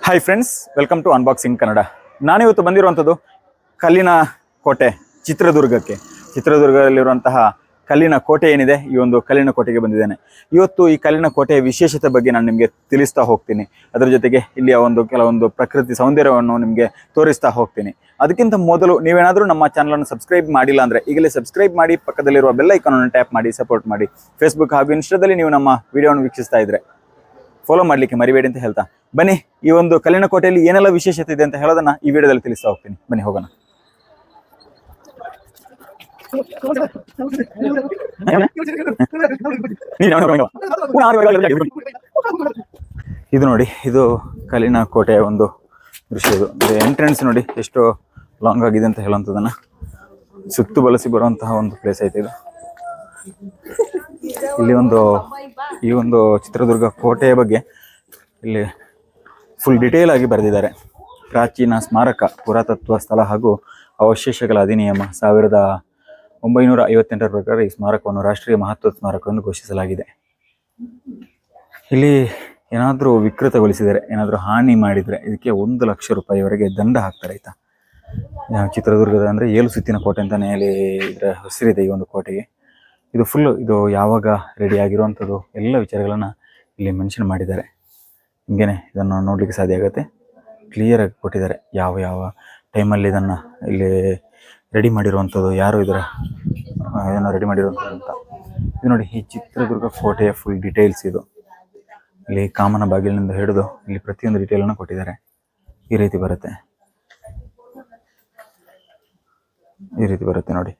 Hi friends welcome to unboxing Kannada ನಾನಿವತ್ತು ಬಂದಿರುವಂಥದ್ದು ಕಲ್ಲಿನ ಕೋಟೆ, ಚಿತ್ರದುರ್ಗಕ್ಕೆ. ಚಿತ್ರದುರ್ಗದಲ್ಲಿರುವಂತಹ ಕಲ್ಲಿನ ಕೋಟೆ ಏನಿದೆ? ಈ ಒಂದು ಕಲ್ಲಿನ ಕೋಟೆಗೆ ಬಂದಿದ್ದೇನೆ. ಇವತ್ತು ಈ ಕಲ್ಲಿನ ಕೋಟೆಯ ವಿಶೇಷತೆ ಬಗ್ಗೆ ನಾನು ನಿಮಗೆ ತಿಳಿಸ್ತಾ ಹೋಗ್ತೀನಿ. ಅದರ ಜೊತೆಗೆ ಇಲ್ಲಿಯ ಒಂದು ಕೆಲವೊಂದು ಪ್ರಕೃತಿ ಸೌಂದರ್ಯವನ್ನು ನಿಮಗೆ ತೋರಿಸ್ತಾ ಹೋಗ್ತೀನಿ. ಅದಕ್ಕಿಂತ ಮೊದಲು ನೀವೇನಾದರೂ ನಮ್ಮ ಚಾನಲನ್ನು ಸಬ್ಸ್ಕ್ರೈಬ್ ಮಾಡಿಲ್ಲ ಅಂದರೆ ಈಗಲೇ ಸಬ್ಸ್ಕ್ರೈಬ್ ಮಾಡಿ, ಪಕ್ಕದಲ್ಲಿರುವ ಬೆಲ್ ಟ್ಯಾಪ್ ಮಾಡಿ ಸಪೋರ್ಟ್ ಮಾಡಿ. ಫೇಸ್ಬುಕ್ ಹಾಗೂ ಇನ್ಸ್ಟಾದಲ್ಲಿ ನೀವು ನಮ್ಮ ವಿಡಿಯೋವನ್ನು ವೀಕ್ಷಿಸ್ತಾ ಇದ್ರೆ. ಫಾಲೋ ಮಾಡ್ಲಿಕ್ಕೆ ಮರಿಬೇಡಿ ಅಂತ ಹೇಳ್ತಾ. ಬನ್ನಿ, ಈ ಒಂದು ಕಲ್ಲಿನ ಕೋಟೆಯಲ್ಲಿ ಏನೆಲ್ಲ ವಿಶೇಷತೆ ಇದೆ ಅಂತ ಹೇಳೋದನ್ನ ಈ ವಿಡಿಯೋದಲ್ಲಿ ತಿಳಿಸ್ತಾ ಹೋಗ್ತೀನಿ. ಬನ್ನಿ, ಹೋಗೋಣ. ಇದು ನೋಡಿ, ಇದು ಕಲ್ಲಿನ ಕೋಟೆಯ ಒಂದು ದೃಶ್ಯ ಇದು. ಎಂಟ್ರೆನ್ಸ್ ನೋಡಿ, ಎಷ್ಟು ಲಾಂಗ್ ಆಗಿದೆ ಅಂತ ಹೇಳುವಂಥದ್ದನ್ನು ಸುತ್ತು ಬಳಸಿ ಬರುವಂತಹ ಒಂದು ಪ್ಲೇಸ್ ಐತೆ ಇದು. ಇಲ್ಲಿ ಒಂದು ಈ ಒಂದು ಚಿತ್ರದುರ್ಗ ಕೋಟೆಯ ಬಗ್ಗೆ ಇಲ್ಲಿ ಫುಲ್ ಡಿಟೇಲ್ ಆಗಿ ಬರೆದಿದ್ದಾರೆ. ಪ್ರಾಚೀನ ಸ್ಮಾರಕ, ಪುರಾತತ್ವ ಸ್ಥಳ ಹಾಗೂ ಅವಶೇಷಗಳ ಅಧಿನಿಯಮ ಸಾವಿರದ ಒಂಬೈನೂರ ಐವತ್ತೆಂಟರ ಪ್ರಕಾರ ಈ ಸ್ಮಾರಕವನ್ನು ರಾಷ್ಟ್ರೀಯ ಮಹತ್ವದ ಸ್ಮಾರಕವನ್ನು ಘೋಷಿಸಲಾಗಿದೆ. ಇಲ್ಲಿ ಏನಾದರೂ ವಿಕೃತಗೊಳಿಸಿದರೆ, ಏನಾದರೂ ಹಾನಿ ಮಾಡಿದರೆ ಇದಕ್ಕೆ ಒಂದು ಲಕ್ಷ ರೂಪಾಯಿವರೆಗೆ ದಂಡ ಹಾಕ್ತಾರೆ ಆಯ್ತಾ? ಚಿತ್ರದುರ್ಗದ ಅಂದರೆ ಏಳು ಸುತ್ತಿನ ಕೋಟೆ ಅಂತಲೇ ಇದರ ಹೆಸರಿದೆ ಈ ಒಂದು ಕೋಟೆಗೆ. ಇದು ಫುಲ್ ಇದು ಯಾವಾಗ ರೆಡಿ ಆಗಿರುವಂಥದ್ದು ಎಲ್ಲ ವಿಚಾರಗಳನ್ನು ಇಲ್ಲಿ ಮೆನ್ಷನ್ ಮಾಡಿದ್ದಾರೆ. ಹಿಂಗೇನೆ ಇದನ್ನು ನೋಡಲಿಕ್ಕೆ ಸಾಧ್ಯ ಆಗುತ್ತೆ. ಕ್ಲಿಯರಾಗಿ ಕೊಟ್ಟಿದ್ದಾರೆ ಯಾವ ಯಾವ ಟೈಮಲ್ಲಿ ಇದನ್ನು ಇಲ್ಲಿ ರೆಡಿ ಮಾಡಿರುವಂಥದ್ದು ಯಾರು ಇದರ ಇದನ್ನು ರೆಡಿ ಮಾಡಿರುವಂಥದ್ದು ಅಂತ. ಇದು ನೋಡಿ, ಈ ಚಿತ್ರದುರ್ಗ ಕೋಟೆಯ ಫುಲ್ ಡೀಟೇಲ್ಸ್ ಇದು. ಇಲ್ಲಿ ಕಾಮನ ಬಾಗಿಲಿನಿಂದ ಹಿಡಿದು ಇಲ್ಲಿ ಪ್ರತಿಯೊಂದು ಡೀಟೇಲನ್ನು ಕೊಟ್ಟಿದ್ದಾರೆ. ಈ ರೀತಿ ಬರುತ್ತೆ. ಈ ರೀತಿ ಬರುತ್ತೆ ನೋಡಿ.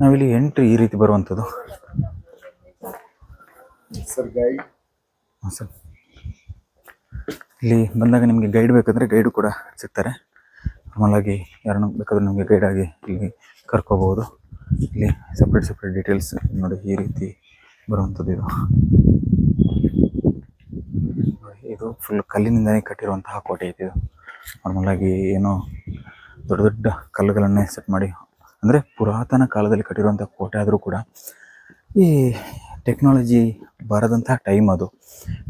ನಾವಿಲ್ಲಿ ಎಂಟ್ರಿ ಈ ರೀತಿ ಬರುವಂಥದ್ದು. ಹಾಂ ಸರ್. ಇಲ್ಲಿ ಬಂದಾಗ ನಿಮಗೆ ಗೈಡ್ ಬೇಕಂದ್ರೆ ಗೈಡು ಕೂಡ ಸಿಗ್ತಾರೆ. ನಾರ್ಮಲ್ ಆಗಿ ಯಾರನ್ನು ಬೇಕಾದರೂ ನಿಮಗೆ ಗೈಡ್ ಆಗಿ ಇಲ್ಲಿ ಕರ್ಕೋಬೋದು ಇಲ್ಲಿ ಸಪ್ರೇಟ್ ಸಪ್ರೇಟ್ ಡೀಟೇಲ್ಸ್ ನೋಡಿ ಈ ರೀತಿ ಬರುವಂಥದ್ದು ಇದು. ಇದು ಫುಲ್ ಕಲ್ಲಿನಿಂದನೇ ಕಟ್ಟಿರುವಂತಹ ಕೋಟೆ ಇದೆ ಇದು. ನಾರ್ಮಲ್ ಆಗಿ ಏನೋ ದೊಡ್ಡ ದೊಡ್ಡ ಕಲ್ಲುಗಳನ್ನೇ ಸೆಟ್ ಮಾಡಿ ಅಂದರೆ ಪುರಾತನ ಕಾಲದಲ್ಲಿ ಕಟ್ಟಿರುವಂಥ ಕೋಟೆ ಆದರೂ ಕೂಡ ಈ ಟೆಕ್ನಾಲಜಿ ಬರದಂತಹ ಟೈಮ್ ಅದು.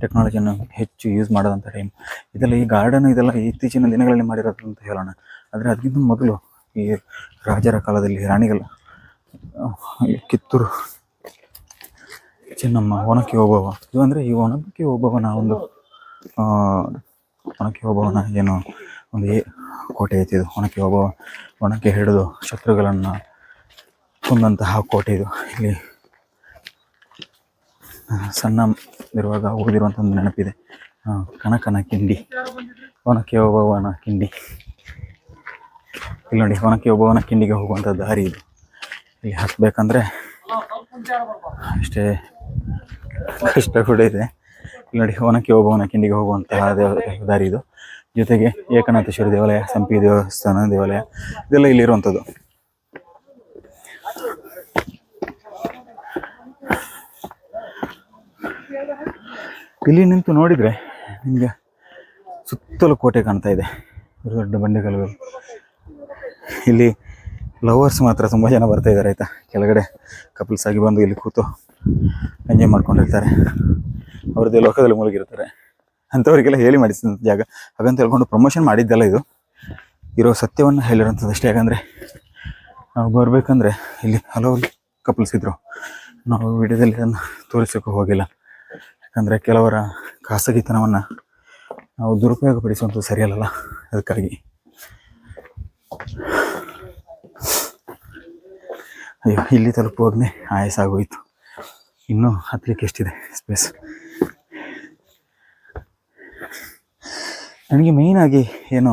ಟೆಕ್ನಾಲಜಿಯನ್ನು ಹೆಚ್ಚು ಯೂಸ್ ಮಾಡೋದಂಥ ಟೈಮ್ ಇದೆಲ್ಲ ಈ ಗಾರ್ಡನ್ ಇದೆಲ್ಲ ಇತ್ತೀಚಿನ ದಿನಗಳಲ್ಲಿ ಮಾಡಿರೋದು ಅಂತ ಹೇಳೋಣ. ಆದರೆ ಅದಕ್ಕಿಂತ ಮೊದಲು ಈ ರಾಜರ ಕಾಲದಲ್ಲಿ ರಾಣಿಗಳ ಕಿತ್ತೂರು ಚೆನ್ನಮ್ಮ, ಒನಕೆ ಓಬವ್ವ. ಇದು ಅಂದರೆ ಈ ಒನಕೆ ಓಬವ್ವನ ಒಂದು ಒನಕೆ ಓಬವ್ವನ ಏನು ಒಂದು ಕೋಟೆ ಐತಿ ಇದು. ಒನಕೆ ಒಬ್ಬ ಒಣಕ್ಕೆ ಹಿಡಿದು ಶತ್ರುಗಳನ್ನು ಕುಂದಂತಹ ಕೋಟೆ ಇದು. ಇಲ್ಲಿ ಸಣ್ಣ ಇರುವಾಗ ಓದಿರುವಂಥ ಒಂದು ನೆನಪಿದೆ. ಕನಕನ ಕಿಂಡಿ. ಒಣಕ್ಕೆ ಒಬ್ಬವನ ಕಿಂಡಿ. ಇಲ್ಲಿ ನೋಡಿ, ಒಣಕ್ಕೆ ಒಬ್ಬವನ ಕಿಂಡಿಗೆ ಹೋಗುವಂಥ ದಾರಿ ಇದು. ಇಲ್ಲಿ ಹತ್ತಬೇಕಂದ್ರೆ ಅಷ್ಟೇ ಕಷ್ಟ ಕೂಡ ಇದೆ. ಇಲ್ಲಿ ನೋಡಿ, ಒಣಕ್ಕೆ ಒಬ್ಬವನ ಕಿಂಡಿಗೆ ಹೋಗುವಂತಹ ದಾರಿ ಇದು. ಜೊತೆಗೆ ಏಕನಾಥೇಶ್ವರ ದೇವಾಲಯ ಸಂಪಿ ದೇವಸ್ಥಾನ, ದೇವಾಲಯ, ಇದೆಲ್ಲ ಇಲ್ಲಿ ಇರುವಂಥದ್ದು ಇಲ್ಲಿ ನಿಂತು ನೋಡಿದರೆ ನಿಮಗೆ ಸುತ್ತಲೂ ಕೋಟೆ ಕಾಣ್ತಾ ಇದೆ. ದೊಡ್ಡ ಬಂಡೆಕಲ್ಲುಗಳು ಇಲ್ಲಿ ಲವರ್ಸ್ ಮಾತ್ರ ತುಂಬ ಜನ ಬರ್ತಾ ಇದ್ದಾರೆ ಆಯಿತಾ? ಕೆಳಗಡೆ ಕಪಲ್ಸ್ ಆಗಿ ಬಂದು ಇಲ್ಲಿ ಕೂತು ಎಂಜಾಯ್ ಮಾಡ್ಕೊಂಡಿರ್ತಾರೆ. ಅವ್ರದ್ದು ಲೋಕದಲ್ಲಿ ಮುಳುಗಿರ್ತಾರೆ. ಅಂಥವರಿಗೆಲ್ಲ ಹೇಳಿ ಮಾಡಿಸಿದಂಥ ಜಾಗ. ಹಾಗಂತ ಹೇಳ್ಕೊಂಡು ಪ್ರಮೋಷನ್ ಮಾಡಿದ್ದಲ್ಲ ಇದು. ಇರೋ ಸತ್ಯವನ್ನು ಹೇಳಿರೋಂಥದ್ದು ಅಷ್ಟೇ ಯಾಕಂದರೆ ನಾವು ಬರಬೇಕಂದ್ರೆ ಇಲ್ಲಿ ಹಲವು ಕಪಲ್ಸ್ ಇದ್ದರು ನಾವು ವಿಡಿಯೋದಲ್ಲಿ ಅದನ್ನು ತೋರಿಸೋಕೆ ಹೋಗಿಲ್ಲ. ಯಾಕಂದರೆ ಕೆಲವರ ಖಾಸಗಿತನವನ್ನು ನಾವು ದುರುಪಯೋಗಪಡಿಸುವಂಥದ್ದು ಸರಿಯಲ್ಲಲ್ಲ ಅದಕ್ಕಾಗಿ. ಅಯ್ಯೋ, ಇಲ್ಲಿ ತಲುಪುವಾಗಲೇ ಆಯಾಸ ಆಗೋಯಿತು. ಇನ್ನೂ ಹತ್ತಲಿಕ್ಕೆ ಎಷ್ಟಿದೆ ಸ್ಪೇಸ್ ನನಗೆ ಮೇಯ್ನಾಗಿ ಏನು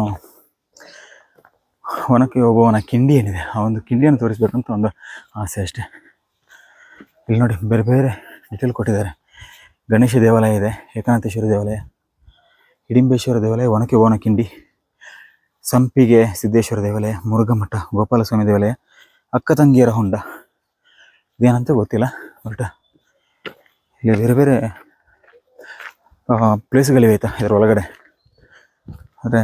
ಒನಕೆ ಹೋಗುವವನ ಕಿಂಡಿ ಏನಿದೆ, ಆ ಒಂದು ಕಿಂಡಿಯನ್ನು ತೋರಿಸ್ಬೇಕಂತ ಒಂದು ಆಸೆ ಅಷ್ಟೇ. ಇಲ್ಲಿ ನೋಡಿ, ಬೇರೆ ಬೇರೆ ಡೀಟೇಲ್ ಕೊಟ್ಟಿದ್ದಾರೆ. ಗಣೇಶ ದೇವಾಲಯ ಇದೆ, ಏಕನಾಥೇಶ್ವರ ದೇವಾಲಯ, ಹಿಡಿಂಬೇಶ್ವರ ದೇವಾಲಯ, ಒನಕೆ ಓನ ಕಿಂಡಿ, ಸಂಪಿಗೆ ಸಿದ್ದೇಶ್ವರ ದೇವಾಲಯ, ಮುರುಘಮಠ, ಗೋಪಾಲಸ್ವಾಮಿ ದೇವಾಲಯ, ಅಕ್ಕ ತಂಗಿಯರ ಹೊಂಡ. ಇದೇನಂತ ಗೊತ್ತಿಲ್ಲ, ಬಟ್ ಇಲ್ಲಿ ಬೇರೆ ಬೇರೆ ಪ್ಲೇಸ್ಗಳಿವೆ ಆಯಿತಾ ಇದರ ಒಳಗಡೆ. ಆದರೆ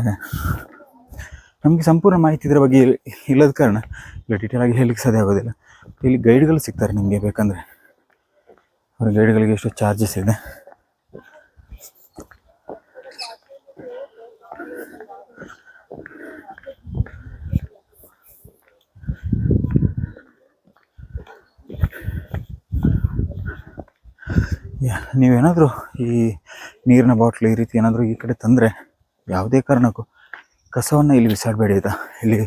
ನಮಗೆ ಸಂಪೂರ್ಣ ಮಾಹಿತಿ ಇದರ ಬಗ್ಗೆ ಇಲ್- ಇಲ್ಲದ ಕಾರಣ ಇಲ್ಲ ಡೀಟೇಲ್ ಆಗಿ ಹೇಳಲಿಕ್ಕೆ ಸಾಧ್ಯ ಆಗೋದಿಲ್ಲ. ಇಲ್ಲಿ ಗೈಡ್ಗಳು ಸಿಗ್ತಾರೆ ನಿಮಗೆ ಬೇಕಂದರೆ. ಅವ್ರ ಗೈಡ್ಗಳಿಗೆ ಎಷ್ಟು ಚಾರ್ಜಸ್ ಇದೆ. ನೀವೇನಾದರೂ ಈ ನೀರಿನ ಬಾಟ್ಲು ಈ ರೀತಿ ಏನಾದರೂ ಈ ಕಡೆ ತಂದರೆ ಯಾವುದೇ ಕಾರಣಕ್ಕೂ ಕಸವನ್ನು ಇಲ್ಲಿ ಬಿಸಾಡಬೇಡಿ ಆಯಿತಾ ಇಲ್ಲಿ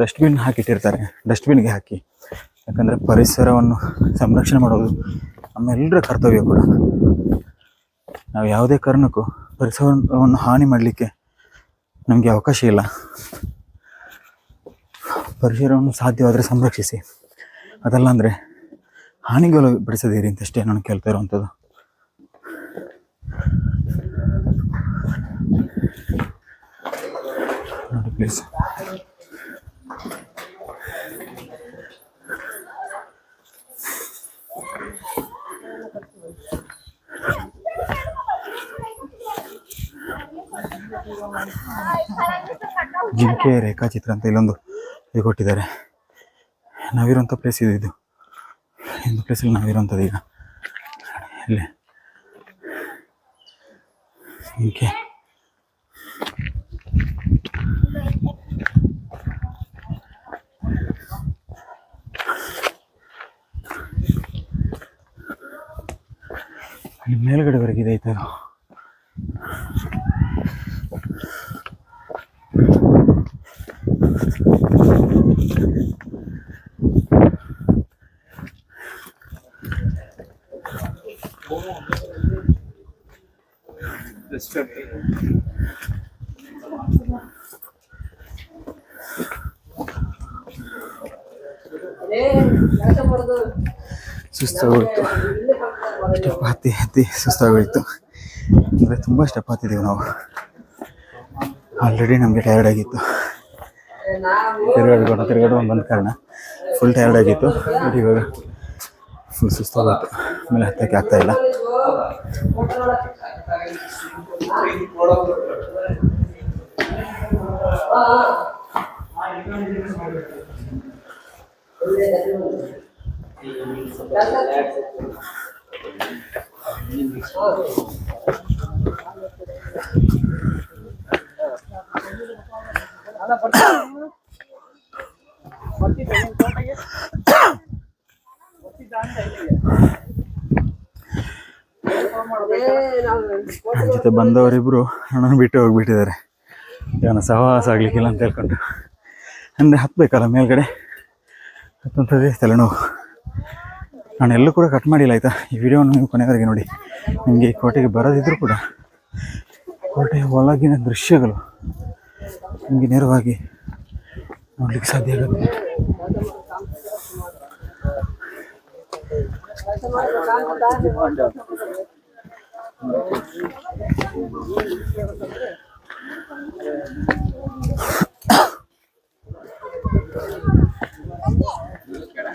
ಡಸ್ಟ್ಬಿನ್ ಹಾಕಿಟ್ಟಿರ್ತಾರೆ. ಡಸ್ಟ್ಬಿನ್ಗೆ ಹಾಕಿ. ಯಾಕಂದರೆ ಪರಿಸರವನ್ನು ಸಂರಕ್ಷಣೆ ಮಾಡೋದು ನಮ್ಮೆಲ್ಲರ ಕರ್ತವ್ಯ ಕೂಡ. ನಾವು ಯಾವುದೇ ಕಾರಣಕ್ಕೂ ಪರಿಸರವನ್ನು ಹಾನಿ ಮಾಡಲಿಕ್ಕೆ ನಮಗೆ ಅವಕಾಶ ಇಲ್ಲ. ಪರಿಸರವನ್ನು ಸಾಧ್ಯವಾದರೆ ಸಂರಕ್ಷಿಸಿ. ಅದಲ್ಲ ಅಂದರೆ ಹಾನಿಗಳು ಬಿಡಿಸದಿರಿ ಅಂತಷ್ಟೇ ನಾನು ಕೇಳ್ತಾ ಇರುವಂಥದ್ದು ನೋಡಿ ಪ್ಲೀಸ್ ಜಿಂಕೆ ರೇಖಾಚಿತ್ರ ಅಂತ ಇಲ್ಲೊಂದು ಇದು ಕೊಟ್ಟಿದ್ದಾರೆ. ನಾವಿರುವಂಥ ಪ್ಲೇಸ್ ಇದು ಇದು. ಒಂದು ಪ್ಲೇಸಲ್ಲಿ ನಾವಿರುವಂಥದ್ದು ಈಗ. ಇಲ್ಲಿ ಜಿಂಕೆ ಅಲ್ಲಿ ಮೇಲ್ಗಡೆವರೆಗೆ ಇದೆ ಆಯ್ತಾ ಇದು ಸುಸ್ತಾಗೋಯ್ತು ಸ್ಟೆಪ್ ಹತ್ತಿ ಹತ್ತಿ ಸುಸ್ತಾಗೋಯ್ತು. ಅಂದರೆ ತುಂಬ ಸ್ಟೆಪ್ ಹತ್ತಿದ್ದೀವಿ ನಾವು. ಆಲ್ರೆಡಿ ನಮಗೆ ಟಯರ್ಡ್ ಆಗಿತ್ತು. ತಿರುಗಾಡ್ಕೊಂಡು ತಿರುಗಾಡ್ಕೊಂಡು ಬಂದ ಕಾರಣ ಫುಲ್ ಟಯರ್ಡ್ ಆಗಿತ್ತು. ಬಟ್ ಇವಾಗ ಫುಲ್ ಸುಸ್ತಾಗೋಯ್ತು. ಆಮೇಲೆ ಹತ್ತಕ್ಕೆ ಆಗ್ತಾ ಇಲ್ಲ. ನನ್ನ ಜೊತೆ ಬಂದವರಿಬ್ಬರು ಹಣನ ಬಿಟ್ಟು ಹೋಗ್ಬಿಟ್ಟಿದ್ದಾರೆ. ಇವನ ಸಹವಾಸ ಆಗ್ಲಿಕ್ಕಿಲ್ಲ ಅಂತ ಹೇಳ್ಕೊಂಡು. ಅಂದರೆ ಹತ್ತಬೇಕಲ್ಲ ಮೇಲ್ಗಡೆ? ಹತ್ತಂಥದ್ದೇ ತಲೆನೋವು. ನಾನು ಎಲ್ಲೂ ಕೂಡ ಕಟ್ ಮಾಡಿಲ್ಲ ಆಯಿತಾ ಈ ವಿಡಿಯೋನ ನೀವು ಕೊನೆವರೆಗೆ ನೋಡಿ ನಿಮಗೆ ಈ ಕೋಟೆಗೆ ಬರೋದಿದ್ರೂ ಕೂಡ ಕೋಟೆಯ ಒಳಗಿನ ದೃಶ್ಯಗಳು ನಿಮಗೆ ನೇರವಾಗಿ ನೋಡಲಿಕ್ಕೆ ಸಾಧ್ಯ ಆಗುತ್ತೆ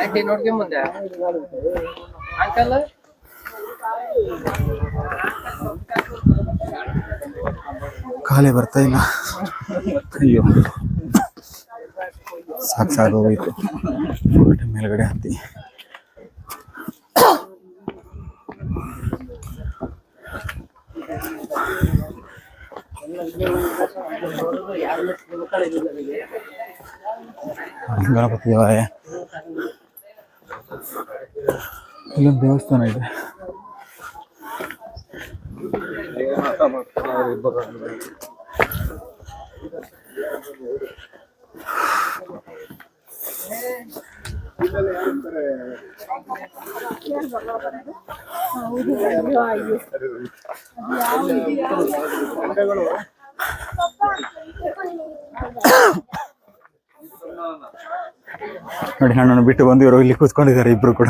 ಆಂಟಿ ನೋಡ್ಕೊಂಡ್ ಬಂದೆ ಅಂಕಲ್ ಕಾಲೇ ಬರ್ತಾ ಇಲ್ಲ ಅಯ್ಯೋ ಸಾಕು ಸಾಗೋಗೋಯ್ತು ಕೋಟೆ ಮೇಲ್ಗಡೆ ಹತ್ತಿ ಗಣಪತಿ ದೇವಾಲಯ ಇಲ್ಲೊಂದು ದೇವಸ್ಥಾನ ಇದೆ Yeah. ನೋಡಿ, ಹಣ್ಣನ್ನು ಬಿಟ್ಟು ಬಂದು ಇವರು ಇಲ್ಲಿ ಕೂತ್ಕೊಂಡಿದ್ದಾರೆ ಇಬ್ರು ಕೂಡ.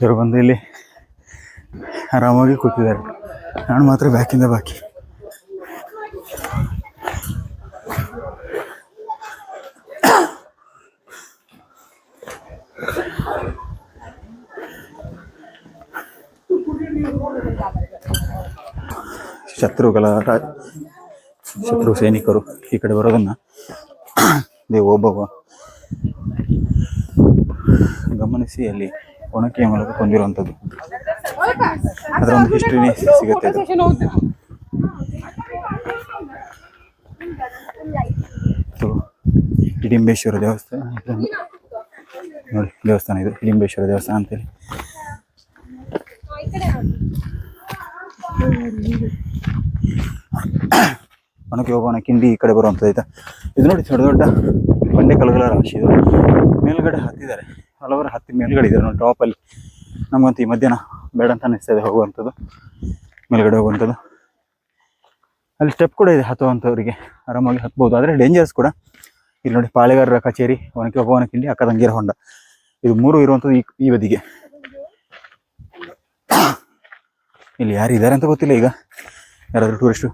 ಇವರು ಬಂದು ಇಲ್ಲಿ ಆರಾಮಾಗಿ ಕೂತಿದ್ದಾರೆ. ನಾನು ಮಾತ್ರ ಬ್ಯಾಕಿಂದ ಬಾಕಿ. ಶತ್ರುಗಳ ಶತ್ರು ಸೈನಿಕರು ಈ ಕಡೆ ಬರೋದನ್ನ ನೀವು ಒಬ್ಬವ ಗಮನಿಸಿ, ಅಲ್ಲಿ ಒಣಕೆಯ ಮೂಲಕ ಕೊಂದಿರುವಂಥದ್ದು ಅದರ ಒಂದು ಹಿಸ್ಟ್ರಿನೇ ಸಿಗುತ್ತೆ ಹಿಡಿಂಬೇಶ್ವರ ದೇವಸ್ಥಾನ. ನೋಡಿ, ದೇವಸ್ಥಾನ ಇದು ಹಿಡಿಂಬೇಶ್ವರ ದೇವಸ್ಥಾನ ಅಂತೇಳಿ. ಒಣಕೆ ಹೋಗೋಣ, ಕಿಂಡಿ ಈ ಕಡೆ ಬರುವಂಥದ್ದು ಇದು ನೋಡಿ ದೊಡ್ಡ ದೊಡ್ಡ ಬಂಡೆ ಕಲ್ಲುಗಳ ರಾಶಿ ಇದು. ಮೇಲ್ಗಡೆ ಹತ್ತಿದ್ದಾರೆ. ಹಲವಾರು ಹತ್ತಿ ಮೇಲ್ಗಡೆ ಇದ್ದಾರೆ ನೋಡಿ ಟಾಪಲ್ಲಿ ನಮಗಂತೂ ಈ ಮಧ್ಯಾಹ್ನ ಬೇಡ ಅಂತ ಅನಿಸ್ತದೆ ಹೋಗುವಂಥದ್ದು. ಮೇಲ್ಗಡೆ ಹೋಗುವಂಥದ್ದು. ಅಲ್ಲಿ ಸ್ಟೆಪ್ ಕೂಡ ಇದೆ ಹತ್ತುವಂಥವ್ರಿಗೆ. ಆರಾಮಾಗಿ ಹತ್ಬೋದು. ಆದರೆ ಡೇಂಜರ್ಸ್ ಕೂಡ. ಇಲ್ಲಿ ನೋಡಿ ಪಾಳೆಗಾರರ ಕಚೇರಿ ಒನಕೆ ಒಬ್ಬವನ ಕಿಂಡಿ ಅಕ್ಕ ತಂಗಿರ ಹೊಂಡ. ಇದು ಮೂರು ಇರುವಂಥದ್ದು ಈ ಈ ಬದಿಗೆ. ಇಲ್ಲಿ ಯಾರು ಇದ್ದಾರೆ ಅಂತ ಗೊತ್ತಿಲ್ಲ ಈಗ. ಯಾರಾದರೂ ಟೂರಿಸ್ಟು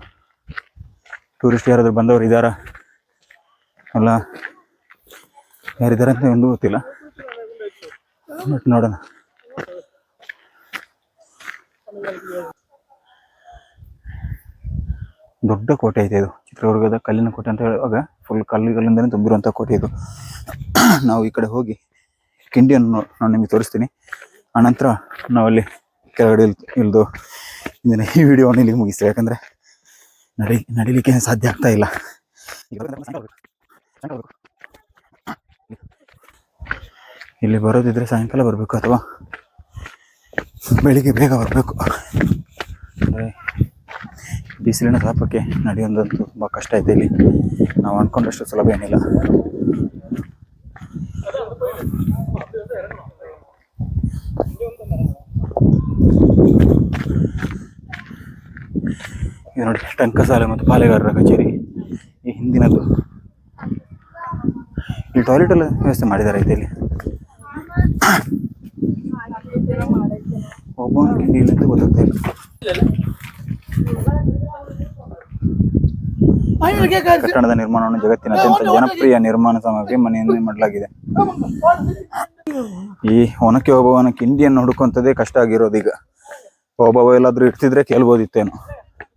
ಟೂರಿಸ್ಟ್ ಯಾರಾದರೂ ಬಂದವರು ಇದ್ದಾರಾ ಅಲ್ಲ ಯಾರಿದ್ದಾರೆ ಅಂತ ಒಂದು ಗೊತ್ತಿಲ್ಲ. ಬಟ್ ನೋಡೋಣ. ದೊಡ್ಡ ಕೋಟೆ ಐತೆ ಇದು. ಚಿತ್ರದುರ್ಗದ ಕಲ್ಲಿನ ಕೋಟೆ ಅಂತ ಹೇಳುವಾಗ ಫುಲ್ ಕಲ್ಲುಗಳಿಂದಲೇ ತುಂಬಿರುವಂಥ ಕೋಟೆ ಇದು. ನಾವು ಈ ಕಡೆ ಹೋಗಿ ಕಿಂಡಿಯನ್ನು ನಾನು ನಿಮಗೆ ತೋರಿಸ್ತೀನಿ. ಆನಂತರ ನಾವಲ್ಲಿ ಕೆಳಗಡೆ ಇಲ್ದು ಇಂದಿನ ಈ ವಿಡಿಯೋವನ್ನು ಇಲ್ಲಿ ಮುಗಿಸ್ತೀವಿ. ಯಾಕಂದರೆ ನಡಿ, ನಡಿಲಿಕ್ಕೆ ಸಾಧ್ಯ ಆಗ್ತಾ ಇಲ್ಲ. ಇಲ್ಲಿ ಬರೋದಿದ್ರೆ ಸಾಯಂಕಾಲ ಬರಬೇಕು ಅಥವಾ ಬೆಳಿಗ್ಗೆ ಬೇಗ ಬರಬೇಕು. ಬಿಸಿಲಿನ ತಾಪಕ್ಕೆ ನಡೆಯೋದಂತೂ ತುಂಬ ಕಷ್ಟ ಇದೆ ಇಲ್ಲಿ. ನಾವು ಅಂದ್ಕೊಂಡಷ್ಟು ಸುಲಭ ಏನಿಲ್ಲ. ಇದು ನೋಡಿ ಟಂಕಸಾಲೆ ಮತ್ತು ಪಾಲೆಗಾರರ ಕಚೇರಿ. ಈ ಹಿಂದಿನದ್ದು. ಇಲ್ಲಿ ಟಾಯ್ಲೆಟ್ ಎಲ್ಲ ವ್ಯವಸ್ಥೆ ಮಾಡಿದ್ದಾರೆ ಇಲ್ಲಿ ಒಬ್ಬ ಕಿಂಡಿ ಗೊತ್ತಾಗ್ತಾ ಇಲ್ಲ. ಕಟ್ಟಡದ ನಿರ್ಮಾಣವನ್ನು ಜಗತ್ತಿನ ಅತ್ಯಂತ ಜನಪ್ರಿಯ ನಿರ್ಮಾಣ ಸಾಮಗ್ರಿ ಮನೆಯನ್ನು ಮಾಡಲಾಗಿದೆ. ಈ ಒನಕೆ ಓಬವ್ವನ ಕಿಂಡಿಯನ್ನು ಹುಡುಕುವಂಥದ್ದೇ ಕಷ್ಟ ಆಗಿರೋದು ಈಗ. ಓಬವ್ವ ಎಲ್ಲಾದರೂ ಇಡ್ತಿದ್ರೆ ಕೇಳ್ಬೋದಿತ್ತೇನೋ.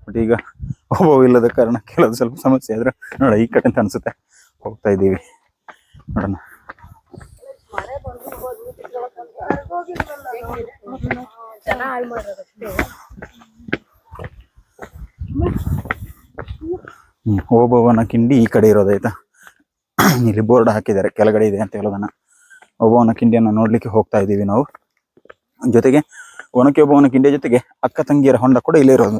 ಬಟ್ ಈಗ ಒಬ್ಬವ ಇಲ್ಲದ ಕಾರಣ ಕೇಳೋದು ಸ್ವಲ್ಪ ಸಮಸ್ಯೆ ಆದ್ರೆ ನೋಡ ಈ ಕಡೆ ಅಂತ ಅನ್ಸುತ್ತೆ. ಹೋಗ್ತಾ ಇದ್ದೀವಿ. ನೋಡೋಣ. ಹ್ಮ್ ಓಬವ್ವನ ಕಿಂಡಿ ಈ ಕಡೆ ಇರೋದಾಯ್ತಾ ಇಲ್ಲಿ ಬೋರ್ಡ್ ಹಾಕಿದ್ದಾರೆ, ಕೆಳಗಡೆ ಇದೆ ಅಂತ ಹೇಳೋದನ್ನ. ಒಬ್ಬವನ ಕಿಂಡಿಯನ್ನು ನೋಡಲಿಕ್ಕೆ ಹೋಗ್ತಾ ಇದ್ದೀವಿ ನಾವು. ಜೊತೆಗೆ ಒಣಕೆ ಒಬ್ಬವನ ಕಿಂಡಿಯ ಜೊತೆಗೆ ಅಕ್ಕ ತಂಗಿಯರ ಹೊಂಡ ಕೂಡ ಇಲ್ಲೇ ಇರೋದು.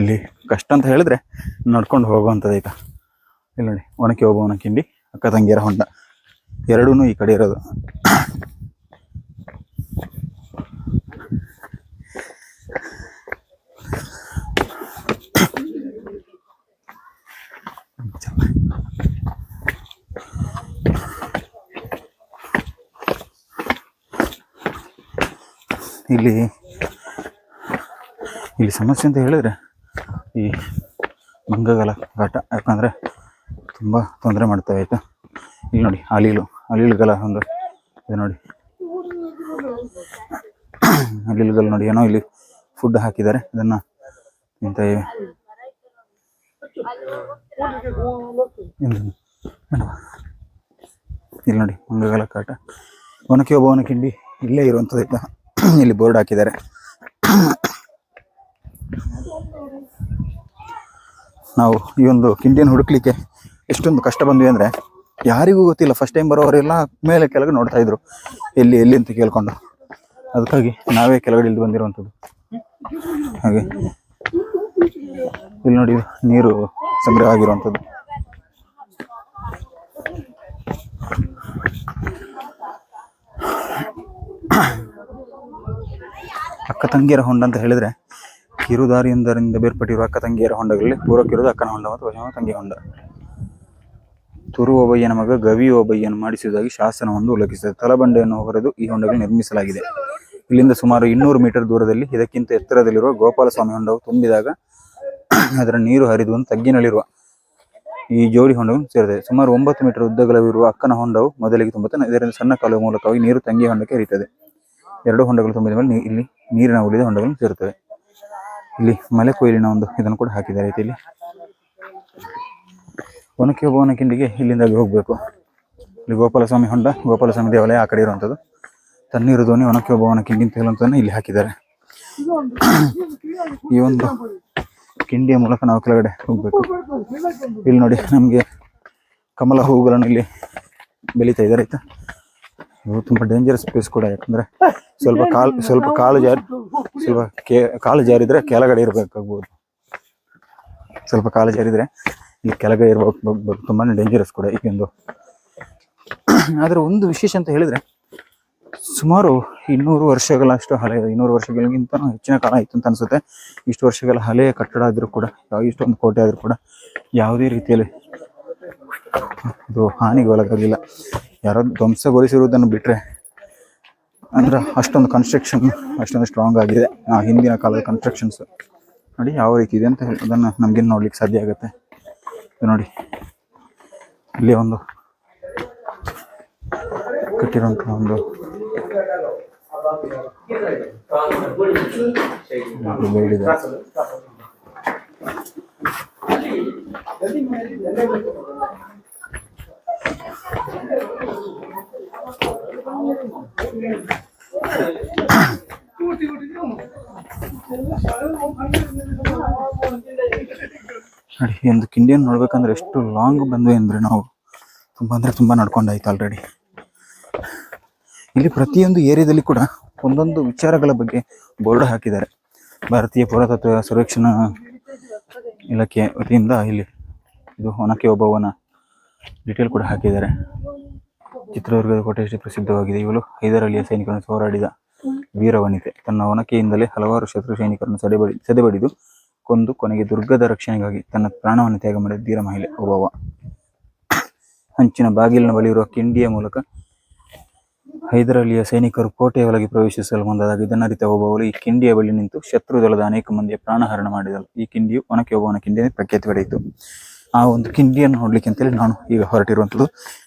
ಇಲ್ಲಿ ಕಷ್ಟ ಅಂತ ಹೇಳಿದ್ರೆ ನಡ್ಕೊಂಡು ಹೋಗುವಂಥದ್ದಾಯ್ತಾ ಇಲ್ಲಿ ನೋಡಿ ಒಣಕೆ ಒಬ್ಬವನ ಕಿಂಡಿ, ಅಕ್ಕ ತಂಗಿಯರ ಹೊಂಡ. ಎರಡೂ ಈ ಕಡೆ ಇರೋದು. ಇಲ್ಲಿ ಇಲ್ಲಿ ಸಮಸ್ಯೆ ಅಂತ ಹೇಳಿದ್ರೆ ಈ ಮಂಗಗಳ ಘಾಟ. ಯಾಕಂದರೆ ತುಂಬ ತೊಂದರೆ ಮಾಡ್ತವೆ ಆಯಿತಾ ಇಲ್ಲಿ ನೋಡಿ ಅಲಿಲು ಗಲ ಒಂದು ಇದು ನೋಡಿ. ಅಲಿಲುಗಳು ನೋಡಿ, ಏನೋ ಇಲ್ಲಿ ಫುಡ್ ಹಾಕಿದ್ದಾರೆ. ಇದನ್ನು ಇಂಥ ಇವೆ. ಬೇಡವಾ? ಇಲ್ಲಿ ನೋಡಿ, ಮಂಗಗಳ ಕಾಟ. ಒನಕೆ ಒಬ್ಬವನ ಕಿಂಡಿ ಇಲ್ಲೇ ಇರುವಂಥದ್ದು ಇದ್ದ ಇಲ್ಲಿ ಬೋರ್ಡ್ ಹಾಕಿದ್ದಾರೆ. ನಾವು ಈ ಒಂದು ಕಿಂಡಿಯನ್ನು ಹುಡುಕ್ಲಿಕ್ಕೆ ಎಷ್ಟೊಂದು ಕಷ್ಟ ಬಂದ್ವಿ ಅಂದರೆ ಯಾರಿಗೂ ಗೊತ್ತಿಲ್ಲ. ಫಸ್ಟ್ ಟೈಮ್ ಬರೋರೆಲ್ಲ ಮೇಲೆ ಕೆಳಗೆ ನೋಡ್ತಾ ಇದ್ರು. ಎಲ್ಲಿ ಎಲ್ಲಿ ಅಂತ ಕೇಳ್ಕೊಂಡು. ಅದಕ್ಕಾಗಿ ನಾವೇ ಕೆಳಗಡೆ ಇಲ್ಲಿ ಬಂದಿರುವಂಥದ್ದು. ಹಾಗೆ. ಇಲ್ಲಿ ನೋಡಿ, ನೀರು ಸಂಗ್ರಹ ಆಗಿರುವಂಥದ್ದು ಅಕ್ಕ ತಂಗಿಯರ ಹೊಂಡ ಅಂತ ಹೇಳಿದ್ರೆ ಕಿರುದಾರಿಯೊಂದರಿಂದ ಬೇರ್ಪಟ್ಟಿರುವ ಅಕ್ಕ ತಂಗಿಯರ ಹೊಂಡಗಳಲ್ಲಿ ಪೂರ್ವಕ್ಕಿರುವುದು ಅಕ್ಕನ ಹೊಂಡ ಮತ್ತು ಪಶ್ಚಿಮ ತಂಗಿ ಹೊಂಡ. ತುರು ಒಬ್ಬಯ್ಯನ ಮಗ ಗವಿ ಓಬಯ್ಯನ ಮಾಡಿಸುವುದಾಗಿ ಶಾಸನವನ್ನು ಉಲ್ಲೇಖಿಸಿದೆ. ತಲಬಂಡೆಯನ್ನು ಹೊರದು ಈ ಹೊಂಡಗಳು ನಿರ್ಮಿಸಲಾಗಿದೆ. ಇಲ್ಲಿಂದ ಸುಮಾರು ಇನ್ನೂರು ಮೀಟರ್ ದೂರದಲ್ಲಿ, ಇದಕ್ಕಿಂತ ಎತ್ತರದಲ್ಲಿರುವ ಗೋಪಾಲಸ್ವಾಮಿ ಹೊಂಡವು ತುಂಬಿದಾಗ ಅದರ ನೀರು ಹರಿದು ತಗ್ಗಿನಲ್ಲಿರುವ ಈ ಜೋಡಿ ಹೊಂಡವು ಸೇರಿದೆ. ಸುಮಾರು ಒಂಬತ್ತು ಮೀಟರ್ ಉದ್ದಗಲವಿರುವ ಅಕ್ಕನ ಹೊಂಡವು ಮೊದಲಿಗೆ ತುಂಬುತ್ತೆ ಇದರಿಂದ ಸಣ್ಣ ಕಾಲುವೆ ಮೂಲಕವಾಗಿ ನೀರು ತಂಗಿ ಹೊಂಡಕ್ಕೆ ಹರಿಯುತ್ತದೆ. ಎರಡು ಹೊಂಡಗಳು ತುಂಬಿದ ಮೇಲೆ ಇಲ್ಲಿ ನೀರಿನ ಉಳಿದ ಹೊಂಡಗಳು ಸೇರುತ್ತವೆ. ಇಲ್ಲಿ ಮಲೆ ಕೊಯ್ಲಿನ ಒಂದು ಇದನ್ನು ಕೂಡ ಹಾಕಿದ್ದಾರೆ ಇಲ್ಲಿ ಒನಕೆ ಭವನ ಕಿಂಡಿಗೆ ಇಲ್ಲಿಂದಾಗಿ ಹೋಗಬೇಕು. ಇಲ್ಲಿ ಗೋಪಾಲಸ್ವಾಮಿ ಹೊಂಡ, ಗೋಪಾಲಸ್ವಾಮಿ ದೇವಾಲಯ ಆ ಕಡೆ ಇರುವಂಥದ್ದು. ತಣ್ಣೀರು ದೋಣಿ ಒನಕೆ ಒಬ್ಬವನ ಕಿಂಡಿ ಅಂತ ಇಲ್ಲಿ ಹಾಕಿದ್ದಾರೆ. ಈ ಒಂದು ಕಿಂಡಿಯ ಮೂಲಕ ನಾವು ಕೆಳಗಡೆ ಹೋಗಬೇಕು. ಇಲ್ಲಿ ನೋಡಿ ನಮಗೆ ಕಮಲ ಹೂಗಳನ್ನು ಇಲ್ಲಿ ಬೆಳೀತಾ ಇದ್ದಾರೆ, ಆಯ್ತಾ? ಇವು ತುಂಬ ಡೇಂಜರಸ್ ಪ್ಲೇಸ್ ಕೂಡ ಯಾಕಂದ್ರೆ ಸ್ವಲ್ಪ ಕಾಲು ಸ್ವಲ್ಪ ಕಾಲು ಜಾರಿ ಸ್ವಲ್ಪ ಕೇ ಕಾಲು ಜಾರಿದ್ರೆ ಕೆಳಗಡೆ ಇರಬೇಕಾಗ್ಬೋದು. ಸ್ವಲ್ಪ ಕಾಲು ಜಾರಿದ್ರೆ ಇಲ್ಲಿ ಕೆಳಗಡೆ ಇರಬೇಕು ತುಂಬಾ ಡೇಂಜರಸ್ ಕೂಡ ಈ ಒಂದು. ಆದರೆ ಒಂದು ವಿಶೇಷ ಅಂತ ಹೇಳಿದ್ರೆ ಸುಮಾರು ಇನ್ನೂರು ವರ್ಷಗಳಷ್ಟು ಹಳೆ ಇನ್ನೂರು ವರ್ಷಗಳಿಗಿಂತ ಹೆಚ್ಚಿನ ಕಾಲ ಆಯ್ತು ಅಂತ ಅನ್ಸುತ್ತೆ. ಇಷ್ಟು ವರ್ಷಗಳ ಹಳೆಯ ಕಟ್ಟಡ ಆದ್ರೂ ಕೂಡ ಇಷ್ಟೊಂದು ಕೋಟೆ ಆದರೂ ಕೂಡ ಯಾವುದೇ ರೀತಿಯಲ್ಲಿ ಇದು ಹಾನಿಗೆ ಒಳಗಾಗಲಿಲ್ಲ ಯಾರೋ ಧ್ವಂಸಗೊಳಿಸಿರುವುದನ್ನು ಬಿಟ್ಟರೆ ಅಂದ್ರೆ ಅಷ್ಟೊಂದು ಕನ್ಸ್ಟ್ರಕ್ಷನ್ ಅಷ್ಟೊಂದು ಸ್ಟ್ರಾಂಗ್ ಆಗಿದೆ. ಆ ಹಿಂದಿನ ಕಾಲದ ಕನ್ಸ್ಟ್ರಕ್ಷನ್ಸ್ ನೋಡಿ ಯಾವ ರೀತಿ ಇದೆ ಅಂತ ಹೇಳಿ, ಅದನ್ನು ನಮ್ಗೆ ನೋಡ್ಲಿಕ್ಕೆ ಸಾಧ್ಯ ಆಗುತ್ತೆ. ನೋಡಿ, ಇಲ್ಲಿ ಒಂದು ಕಟ್ಟಿರುವಂತಹ ಒಂದು ನೋಡಿ ಒಂದು ಕಿಂಡಿಯನ್ನು ನೋಡ್ಬೇಕಂದ್ರೆ ಎಷ್ಟು ಲಾಂಗ್ ಬಂದ್ವಿ ಅಂದ್ರೆ ನಾವು ತುಂಬ ಅಂದ್ರೆ ತುಂಬ ನಡ್ಕೊಂಡಾಯ್ತು ಆಲ್ರೆಡಿ ಇಲ್ಲಿ ಪ್ರತಿಯೊಂದು ಏರಿಯಾದಲ್ಲಿ ಕೂಡ ಒಂದೊಂದು ವಿಚಾರಗಳ ಬಗ್ಗೆ ಬೋರ್ಡ್ ಹಾಕಿದ್ದಾರೆ. ಭಾರತೀಯ ಪುರಾತತ್ವ ಸರ್ವೇಕ್ಷಣಾ ಇಲಾಖೆ ವತಿಯಿಂದ ಇಲ್ಲಿ ಇದು ಒನಕೆ ಓಬವ್ವನ ಡೀಟೇಲ್ ಕೂಡ ಹಾಕಿದ್ದಾರೆ. ಚಿತ್ರದುರ್ಗದ ಕೋಟೆ ಎಷ್ಟು ಪ್ರಸಿದ್ಧವಾಗಿದೆ. ಇವಳು ಹೈದರಾಲಿಯ ಸೈನಿಕರನ್ನು ಹೋರಾಡಿದ ವೀರವನಿತೆ. ತನ್ನ ಒನಕೆಯಿಂದಲೇ ಹಲವಾರು ಶತ್ರು ಸೈನಿಕರನ್ನು ಸದೆಬಡಿ, ಸದೆಬಡಿದು ಕೊಂದು ಕೊನೆಗೆ ದುರ್ಗದ ರಕ್ಷಣೆಗಾಗಿ ತನ್ನ ಪ್ರಾಣವನ್ನು ತ್ಯಾಗ ಮಾಡಿದ ಧೀರ ಮಹಿಳೆ ಓಬವ ಹಂಚಿನ ಬಾಗಿಲಿನ ಬಳಿ ಇರುವ ಕಿಂಡಿಯ ಮೂಲಕ ಹೈದರಲಿಯ ಸೈನಿಕರು ಕೋಟೆಯ ಒಳಗೆ ಪ್ರವೇಶಿಸಲು ಮುಂದಾದಾಗ ಇದನ್ನರಿತ ಒಬ್ಬವಳು ಈ ಕಿಂಡಿಯ ಬಳಿ ನಿಂತು ಶತ್ರು ದಳದ ಅನೇಕ ಮಂದಿಯ ಪ್ರಾಣಹರಣ ಮಾಡಿದಳು. ಈ ಕಿಂಡಿಯು ಒನಕೆ ಒಬ್ಬವನ ಕಿಂಡಿಯನ್ನು ಪ್ರಖ್ಯಾತಿ ಪಡೆಯಿತು. ಆ ಒಂದು ಕಿಂಡಿಯನ್ನು ನೋಡಲಿಕ್ಕೆ ಅಂತೇಳಿ ನಾನು ಈಗ ಹೊರಟಿರುವಂಥದ್ದು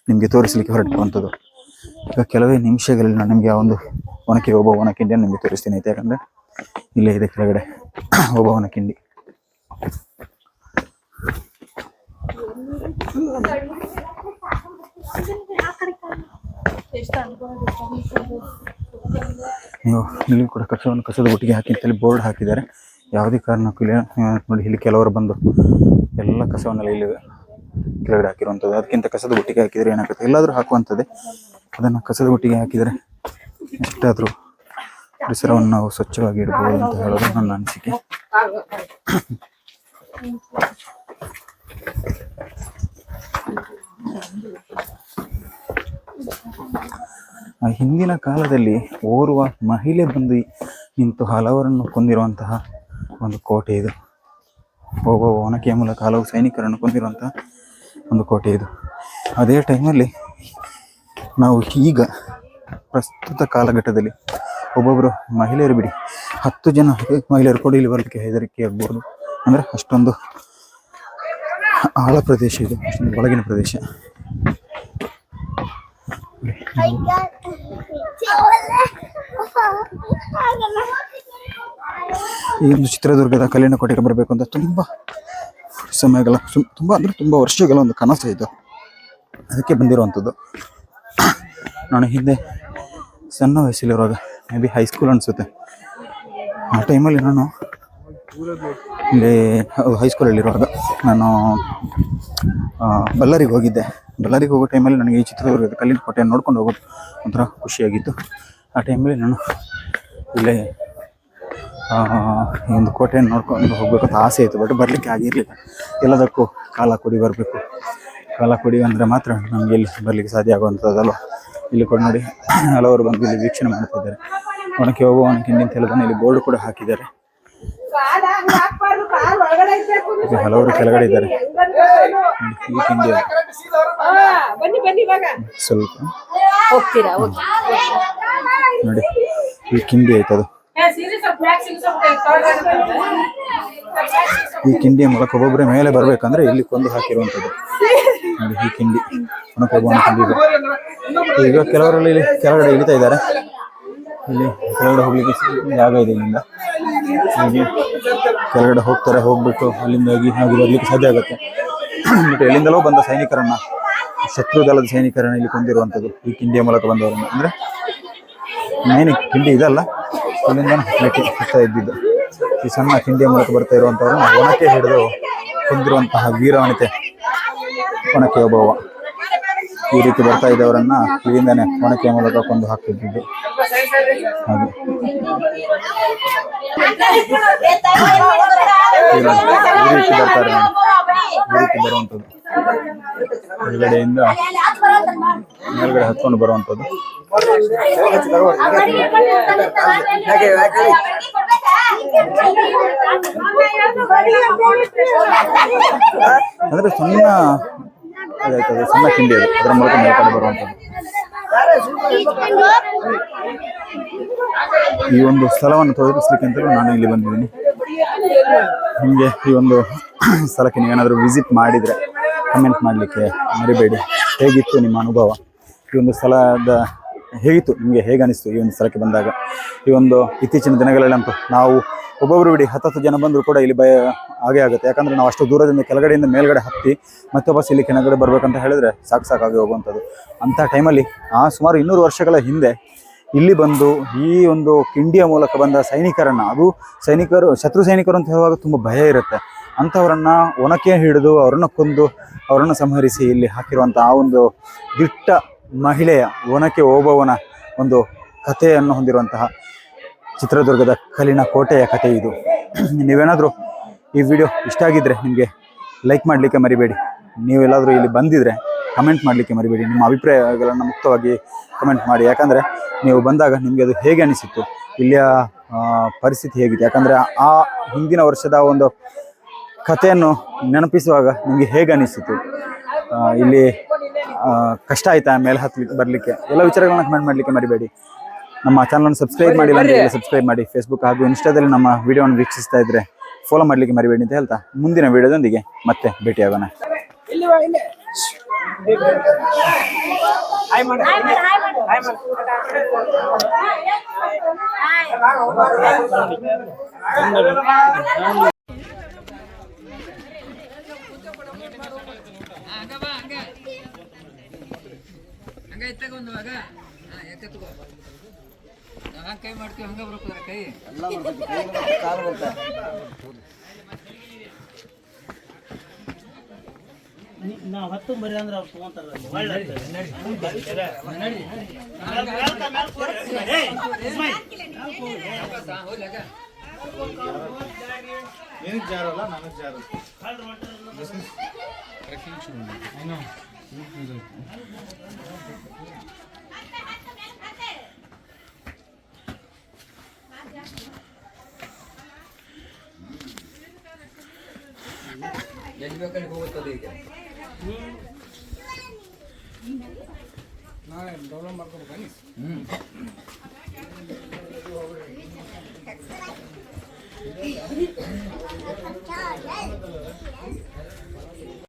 ನಿಮಗೆ ತೋರಿಸಲಿಕ್ಕೆ ಹೊರಟಿರುವಂಥದ್ದು. ಈಗ ಕೆಲವೇ ನಿಮಿಷಗಳಲ್ಲಿ ನಾನು ನಿಮಗೆ ಆ ಒಂದು ಒನಕೆ ಓಬವ್ವನ ಕಿಂಡಿಯನ್ನು ನಿಮಗೆ ತೋರಿಸ್ತೀನಿ ಆಯ್ತು? ಯಾಕಂದರೆ ಇಲ್ಲೇ ಇದೆ ಕೆಳಗಡೆ ಓಬವ್ವನ ಕಿಂಡಿ ನೀವು ಇಲ್ಲಿ ಕೂಡ ಕಸವನ್ನು ಕಸದ ಬುಟ್ಟಿಗೆ ಹಾಕಿ ಅಂತೇಳಿ ಬೋರ್ಡ್ ಹಾಕಿದ್ದಾರೆ. ಯಾವುದೇ ಕಾರಣಕ್ಕೂ ಇಲ್ಲಿ. ನೋಡಿ, ಇಲ್ಲಿ ಕೆಲವರು ಬಂದು ಎಲ್ಲ ಕಸವನ್ನೆಲ್ಲ ಇಲ್ಲಿ ಕೆಳಗಡೆ ಹಾಕಿರುವಂಥದ್ದು ಅದಕ್ಕಿಂತ ಕಸದ ಬುಟ್ಟಿಗೆ ಹಾಕಿದರೆ ಏನಾಗುತ್ತೆ? ಎಲ್ಲಾದರೂ ಹಾಕುವಂಥದ್ದೇ ಅದನ್ನು ಕಸದ ಬುಟ್ಟಿಗೆ ಹಾಕಿದರೆ ಎಷ್ಟಾದರೂ ಪರಿಸರವನ್ನು ನಾವು ಸ್ವಚ್ಛವಾಗಿ ಇಡ್ಬೋದು ಅಂತ ಹೇಳೋದು ನನ್ನ ಅನಿಸಿಕೆ. ಹಿಂದಿನ ಕಾಲದಲ್ಲಿ ಓರ್ವ ಮಹಿಳೆ ಬಂದು ನಿಂತು ಹಲವರನ್ನು ಕೊಂದಿರುವಂತಹ ಒಂದು ಕೋಟೆ ಇದು. ಒಬ್ಬ ಒನಕೆಯ ಮೂಲಕ ಹಲವು ಸೈನಿಕರನ್ನು ಕೊಂದಿರುವಂಥ ಒಂದು ಕೋಟೆ ಇದು. ಅದೇ ಟೈಮಲ್ಲಿ ನಾವು ಈಗ ಪ್ರಸ್ತುತ ಕಾಲಘಟ್ಟದಲ್ಲಿ ಒಬ್ಬೊಬ್ಬರು ಮಹಿಳೆಯರು ಬಿಡಿ, ಹತ್ತು ಜನ ಮಹಿಳೆಯರು ಕೂಡ ಇಲ್ಲಿ ಬರಲಿಕ್ಕೆ ಹೆದರಿಕೆ ಆಗ್ಬೋದು ಅಂದರೆ ಅಷ್ಟೊಂದು ಆಳ ಪ್ರದೇಶ ಇದು, ಅಷ್ಟೊಂದು ಒಳಗಿನ ಪ್ರದೇಶ. ಈ ಒಂದು ಚಿತ್ರದುರ್ಗದ ಕಲ್ಯಾಣ ಕೋಟೆಗೆ ಬರಬೇಕು ಅಂತ ತುಂಬ ಸಮಯಗಳ ಸುಮ್- ತುಂಬ ಅಂದರೆ ತುಂಬ ವರ್ಷಗಳ ಒಂದು ಕನಸು ಇದು. ಅದಕ್ಕೆ ಬಂದಿರುವಂಥದ್ದು ನಾನು ಹಿಂದೆ ಸಣ್ಣ ವಯಸ್ಸಲ್ಲಿರುವಾಗ ಮೇ ಬಿ ಹೈಸ್ಕೂಲ್ ಅನಿಸುತ್ತೆ. ಆ ಟೈಮಲ್ಲಿ ನಾನು ಇಲ್ಲಿ ಹೈಸ್ಕೂಲಲ್ಲಿರುವಾಗ ನಾನು ಬಳ್ಳಾರಿಗೆ ಹೋಗಿದ್ದೆ. ಬಳ್ಳಾರಿಗೆ ಹೋಗೋ ಟೈಮಲ್ಲಿ ನನಗೆ ಈ ಚಿತ್ರದುರ್ಗದ ಕಲ್ಲಿನ ಕೋಟೆಯನ್ನು ನೋಡ್ಕೊಂಡು ಹೋಗೋದು ಒಂಥರ ಖುಷಿಯಾಗಿತ್ತು. ಆ ಟೈಮಲ್ಲಿ ನಾನು ಇಲ್ಲೇ ಒಂದು ಕೋಟೆಯನ್ನು ನೋಡ್ಕೊಂಡು ಹೋಗ್ಬೇಕು ಅಂತ ಆಸೆ ಇತ್ತು ಬಟ್ ಬರಲಿಕ್ಕೆ ಆಗಿರಲಿಲ್ಲ. ಎಲ್ಲದಕ್ಕೂ ಕಾಲ ಕೊಡಿ ಬರಬೇಕು. ಕಾಲ ಕೊಡಿ ಅಂದರೆ ಮಾತ್ರ ನಮಗೆ ಇಲ್ಲಿ ಬರಲಿಕ್ಕೆ ಸಾಧ್ಯ ಆಗುವಂಥದ್ದಲ್ವ? ಇಲ್ಲಿ ಕೂಡ ನೋಡಿ ಹಲವರು ಬಂದು ಇಲ್ಲಿ ವೀಕ್ಷಣೆ ಮಾಡ್ತಾ ಇದ್ದಾರೆ. ಒಣಕೆ ಹೋಗುವ ಒಣಕೆ ಅಂತ ಹೇಳೋದನ್ನು ಇಲ್ಲಿ ಬೋರ್ಡ್ ಕೂಡ ಹಾಕಿದ್ದಾರೆ. ಹಲವರು ಕೆಳಗಡೆ ಇದ್ದಾರೆ. ಸ್ವಲ್ಪ ಹೋಗಿ ನೋಡಿ ಈ ಕಿಂಡಿ ಆಯ್ತು ಅದು ಈ ಕಿಂಡಿಯ ಮೂಲಕ ಒಬ್ಬೊಬ್ಬರೇ ಮೇಲೆ ಬರ್ಬೇಕಂದ್ರೆ ಇಲ್ಲಿ ಕೊಂದು ಹಾಕಿರುವಂಥದ್ದು. ನೋಡಿ ಈ ಕಿಂಡಿ ಒಣಕೊಬ್ಬ ಕಿಂಡಿ ಇದೆ. ಈಗ ಕೆಲವರಲ್ಲಿ ಇಲ್ಲಿ ಕೆಳಗಡೆ ಇಳಿತಾ ಇದ್ದಾರೆ. ಇಲ್ಲಿ ಕೆಳಗಡೆ ಹೋಗ್ಲಿಕ್ಕೆ ಜಾಗ ಇದೆ ಇಲ್ಲಿಂದ. ಹೀಗೆ ಕೆಳಗಡೆ ಹೋಗ್ತಾರೆ ಹೋಗ್ಬಿಟ್ಟು ಅಲ್ಲಿಂದ ಹೋಗಿ ಹಾಗೆ ಬರ್ಲಿಕ್ಕೆ ಸಾಧ್ಯ ಆಗುತ್ತೆ. ಬಟ್ ಎಲ್ಲಿಂದಲೋ ಬಂದ ಸೈನಿಕರನ್ನ ಶತ್ರು ದಳದ ಸೈನಿಕರನ್ನ ಇಲ್ಲಿ ಕೊಂದಿರುವಂಥದ್ದು ಈ ಕಿಂಡಿಯ ಮೂಲಕ ಬಂದವರನ್ನ. ಅಂದ್ರೆ ಮೇನ್ ಕಿಂಡಿ ಇದಲ್ಲ. ಹತ್ತಲಿಕ್ಕೆ ಹತ್ತಾ ಇದ್ದಿದ್ದು. ಈ ಸಣ್ಣ ತಿಂಡಿಯ ಮೂಲಕ ಬರ್ತಾ ಇರುವಂತವ್ರು ಒಣಕೆ ಹಿಡಿದು ಹೊಂದಿರುವಂತಹ ವೀರವನಿತೆ ಒಣಕೆ ಒಬ್ಬವ ಈ ರೀತಿ ಬರ್ತಾ ಇದ್ದವರನ್ನ ಇಲ್ಲಿಂದಾನೆ ಒಣಕೆ ಮೂಲಕ ಕೊಂದು ಹಾಕ್ತಿದ್ದು ಹಾಗೆ. ಈ ರೀತಿ ಬರ್ತಾರೆ. ಈ ರೀತಿ ಬರುವಂಥದ್ದು ಮೇಲ್ಗಡೆಯಿಂದ ಮೇಲ್ಗಡೆ ಹತ್ಕೊಂಡು ಬರುವಂಥದ್ದು ಅಂದ್ರೆ ಸಣ್ಣ ಅದಾಯ್ತದೆ ಸಣ್ಣ ಅದು. ಅದರ ಮೂಲಕ ಮೇಲ್ಗಡೆ ಬರುವಂಥದ್ದು. ಈ ಒಂದು ಸ್ಥಳವನ್ನು ತೋರಿಸ್ಲಿಕ್ಕೆ ಅಂತ ನಾನು ಇಲ್ಲಿ ಬಂದಿದ್ದೀನಿ. ನಿಮಗೆ ಈ ಒಂದು ಸ್ಥಳಕ್ಕೆ ನೀವೇನಾದರೂ ವಿಸಿಟ್ ಮಾಡಿದರೆ ಕಮೆಂಟ್ ಮಾಡಲಿಕ್ಕೆ ಮರಿಬೇಡಿ. ಹೇಗಿತ್ತು ನಿಮ್ಮ ಅನುಭವ? ಈ ಒಂದು ಸ್ಥಳದ ಹೇಗಿತ್ತು? ನಿಮಗೆ ಹೇಗೆ ಅನಿಸ್ತು ಈ ಒಂದು ಸ್ಥಳಕ್ಕೆ ಬಂದಾಗ? ಈ ಒಂದು ಇತ್ತೀಚಿನ ದಿನಗಳಲ್ಲಂತೂ ನಾವು ಒಬ್ಬೊಬ್ಬರು ಬಿಡಿ ಹತ್ತತ್ತು ಜನ ಬಂದರೂ ಕೂಡ ಇಲ್ಲಿ ಭಯ ಹಾಗೆ ಆಗುತ್ತೆ. ಯಾಕಂದರೆ ನಾವು ಅಷ್ಟು ದೂರದಿಂದ ಕೆಳಗಡೆಯಿಂದ ಮೇಲ್ಗಡೆ ಹತ್ತಿ ಮತ್ತೆ ಬಸ್ ಇಲ್ಲಿ ಕೆಳಗಡೆ ಬರಬೇಕಂತ ಹೇಳಿದ್ರೆ ಸಾಕು ಸಾಕಾಗಿ ಹೋಗುವಂಥದ್ದು. ಅಂಥ ಟೈಮಲ್ಲಿ ಆ ಸುಮಾರು ಇನ್ನೂರು ವರ್ಷಗಳ ಹಿಂದೆ ಇಲ್ಲಿ ಬಂದು ಈ ಒಂದು ಕಿಂಡಿಯ ಮೂಲಕ ಬಂದ ಸೈನಿಕರನ್ನು, ಅದು ಸೈನಿಕರು, ಶತ್ರು ಸೈನಿಕರು ಅಂತ ಹೇಳುವಾಗ ತುಂಬ ಭಯ ಇರುತ್ತೆ. ಅಂಥವರನ್ನು ಒನಕೆ ಹಿಡಿದು ಅವರನ್ನು ಕೊಂದು ಅವರನ್ನು ಸಂಹರಿಸಿ ಇಲ್ಲಿ ಹಾಕಿರುವಂಥ ಆ ಒಂದು ದಿಟ್ಟ ಮಹಿಳೆಯ ಒನಕೆ ಓಬವ್ವನ ಒಂದು ಕಥೆಯನ್ನು ಹೊಂದಿರುವಂತಹ ಚಿತ್ರದುರ್ಗದ ಕಲ್ಲಿನ ಕೋಟೆಯ ಕಥೆ ಇದು. ನೀವೇನಾದರೂ ಈ ವಿಡಿಯೋ ಇಷ್ಟ ಆಗಿದ್ದರೆ ನಿಮಗೆ ಲೈಕ್ ಮಾಡಲಿಕ್ಕೆ ಮರಿಬೇಡಿ. ನೀವೆಲ್ಲಾದರೂ ಇಲ್ಲಿ ಬಂದಿದ್ದರೆ ಕಮೆಂಟ್ ಮಾಡಲಿಕ್ಕೆ ಮರಿಬೇಡಿ. ನಿಮ್ಮ ಅಭಿಪ್ರಾಯಗಳನ್ನು ಮುಕ್ತವಾಗಿ ಕಮೆಂಟ್ ಮಾಡಿ. ಯಾಕಂದರೆ ನೀವು ಬಂದಾಗ ನಿಮಗೆ ಅದು ಹೇಗೆ ಅನಿಸಿತ್ತು? ಇಲ್ಲಿಯ ಪರಿಸ್ಥಿತಿ ಹೇಗಿದೆ? ಯಾಕಂದರೆ ಆ ಹಿಂದಿನ ವರ್ಷದ ಒಂದು ಕಥೆಯನ್ನು ನೆನಪಿಸುವಾಗ ನಿಮಗೆ ಹೇಗೆ ಅನಿಸಿತು ಇಲ್ಲಿ ಕಷ್ಟ ಆಯ್ತಾ ಮೇಲೆ ಹತ್ಲಿಕ್ಕೆ ಬರಲಿಕ್ಕೆ? ಎಲ್ಲ ವಿಚಾರಗಳನ್ನ ಕಮೆಂಟ್ ಮಾಡಲಿಕ್ಕೆ ಮರಿಬೇಡಿ. ನಮ್ಮ ಚಾನಲನ್ನು ಸಬ್ಸ್ಕ್ರೈಬ್ ಮಾಡಿಲ್ಲ ಅಂದರೆ ಸಬ್ಸ್ಕ್ರೈಬ್ ಮಾಡಿ. ಫೇಸ್ಬುಕ್ ಹಾಗೂ ಇನ್ಸ್ಟಾದಲ್ಲಿ ನಮ್ಮ ವಿಡಿಯೋವನ್ನು ವೀಕ್ಷಿಸ್ತಾ ಇದ್ರೆ ಫಾಲೋ ಮಾಡಲಿಕ್ಕೆ ಮರಿಬೇಡಿ ಅಂತ ಹೇಳ್ತಾ. ಮುಂದಿನ ವಿಡಿಯೋದೊಂದಿಗೆ ಮತ್ತೆ ಭೇಟಿಯಾಗೋಣ. ಹಂಗ ಇತ್ತಾಗ ಒಂದು ಮಗ. ಯಾಕೆ ತಗೋ? ಕೈ ಮಾಡ್ತೀವಿ ಹಂಗ ಬರ್ಬೋದ ಕೈ? ನಾವು ಹತ್ತು ಮರಿ ಅಂದ್ರೆ ಅವ್ರು ತಗೊಂತಾರ ಒಳ್ಳೆ ಹೋಗ್ಲಾಗ ಎಲ್ಲಿ ಬೇಕಲ್ಲಿ ಹೋಗುತ್ತದೆ ಈಗ ನಾಳೆ ಡೌನ್ಲೋಡ್ ಮಾಡ್ಕೊಬೇಕನಿ ಹ್ಞೂ